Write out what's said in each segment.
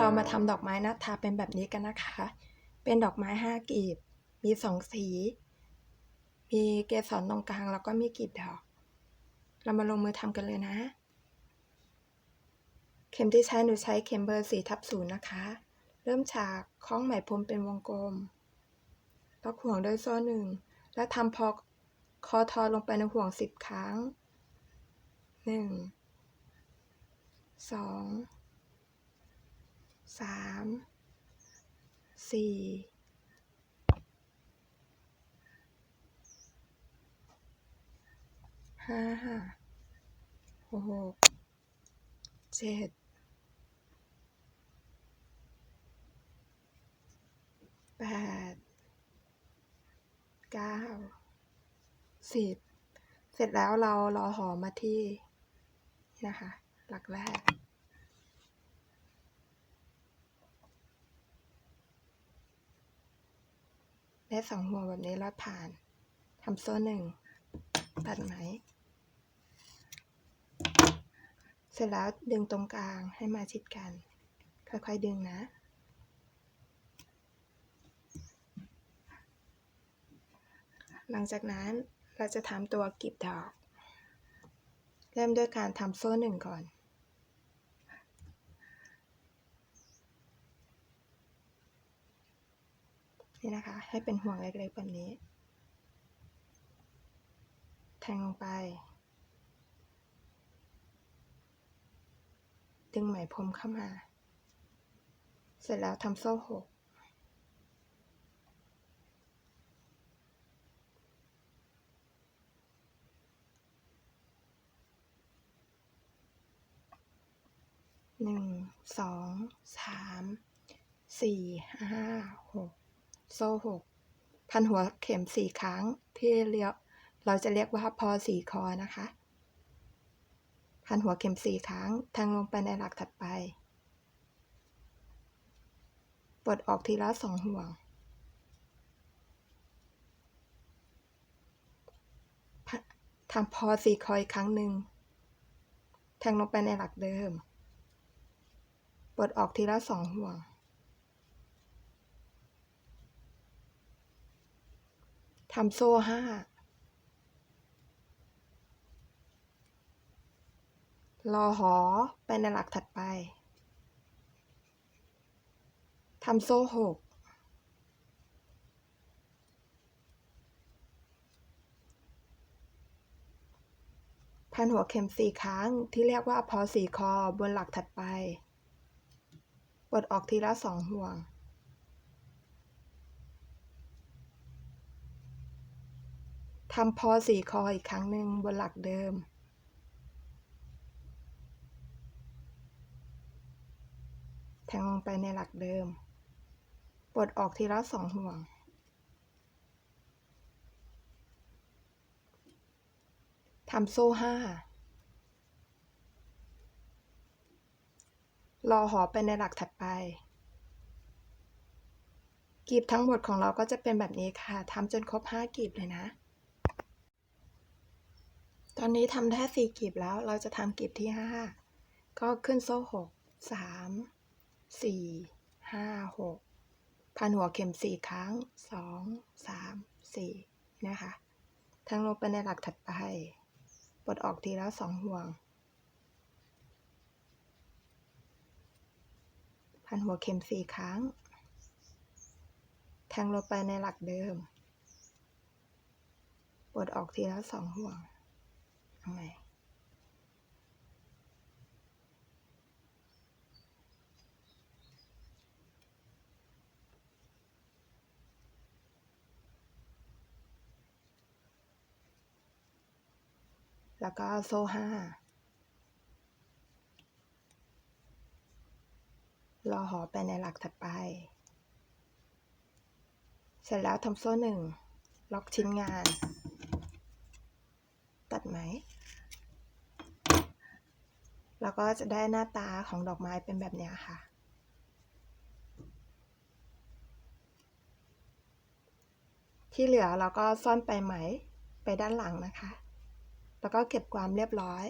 เรามาทำดอกไม้หน้าทาเป็นแบบนี้กันนะคะ เป็นดอกไม้ห้ากลีบ มีสองสี มีเกสรตรงกลางแล้วก็มีกลีบดอก เรามาลงมือทำกันเลยนะ เข็มที่ใช้หนูใช้เข็มเบอร์สี่ทับศูนย์นะคะ เริ่มจากคล้องไหมพรมเป็นวงกลมล็อกห่วงด้วยโซ่หนึ่ง และทำพอคอทอลงไปในห่วงสิบครั้งหนึ่งสอง สามสี่ห้าหกเจ็ดแปดเก้าสิบเสร็จแล้วเรารอหอมาที่นะคะ หลักแรก ได้สองห่วงแบบนี้ลอดผ่านทำโซ่หนึ่งตัดไหม เสร็จแล้วดึงตรงกลางให้มาชิดกัน ค่อยๆดึงนะ หลังจากนั้นเราจะทำตัวกลีบดอก เริ่มด้วยการทำโซ่หนึ่งก่อน นี่นะคะ ให้เป็นห่วงเล็กๆแบบนี้ แทงลงไป ดึงไหมพรมเข้ามา เสร็จแล้วทำโซ่หกหนึ่งสองสามสี่ห้าหก โซ่หกพันหัวเข็มสี่ครั้ง ที่เรียกเราจะเรียกว่าพอสี่คอนะคะ พันหัวเข็มสี่ครั้งแทงลงไปในหลักถัดไปปลดออกทีละสองห่วง ทำพอสี่คออีกครั้งหนึ่ง แทงลงไปในหลักเดิม ปลดออกทีละสองห่วงำโซ่ห้า รอหอไปในหลักถัดไป ทำโซ่หก พันหัวเข็มสี่ครั้งที่เรียกว่าพอสี่คอบนหลักถัดไป ปลดออกทีละสองห่วง ทำพอสี่คออีกครั้งหนึ่งบนหลักเดิม แทงลงไปในหลักเดิม ปลดออกทีละสองห่วง ทำโซ่ห้ารอหอไปในหลักถัดไปกลีบทั้งหมดของเราก็จะเป็นแบบนี้ค่ะ ทำจนครบห้ากลีบเลยนะ ตอนนี้ทำได้สี่กลีบแล้ว เราจะทำกลีบที่ห้าก็ขึ้นโซ่หกสามสี่ห้าหกพันหัวเข็มสี่ครั้งสองสามสี่นะคะทั้งลงไปในหลักถัดไปปลดออกทีละสองห่วง พันหัวเข็มสี่ครั้ง แทงลงไปในหลักเดิม ปลดออกทีละสองห่วง เอาใหม่แล้วก็โซ่ห้ารอหอไปในหลักถัดไป เสร็จแล้วทำโซ่หนึ่ง ล็อกชิ้นงาน ตัดไหม แล้วก็จะได้หน้าตาของดอกไม้เป็นแบบนี้ค่ะ ที่เหลือเราก็ซ่อนไปไหมไปด้านหลังนะคะ แล้วก็เก็บความเรียบร้อย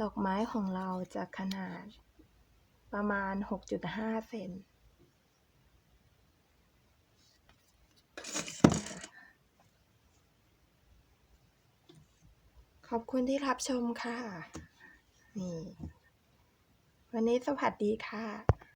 ดอกไม้ของเราจะขนาดประมาณ 6.5 เซน ขอบคุณที่รับชมค่ะ นี่ วันนี้สวัสดีค่ะ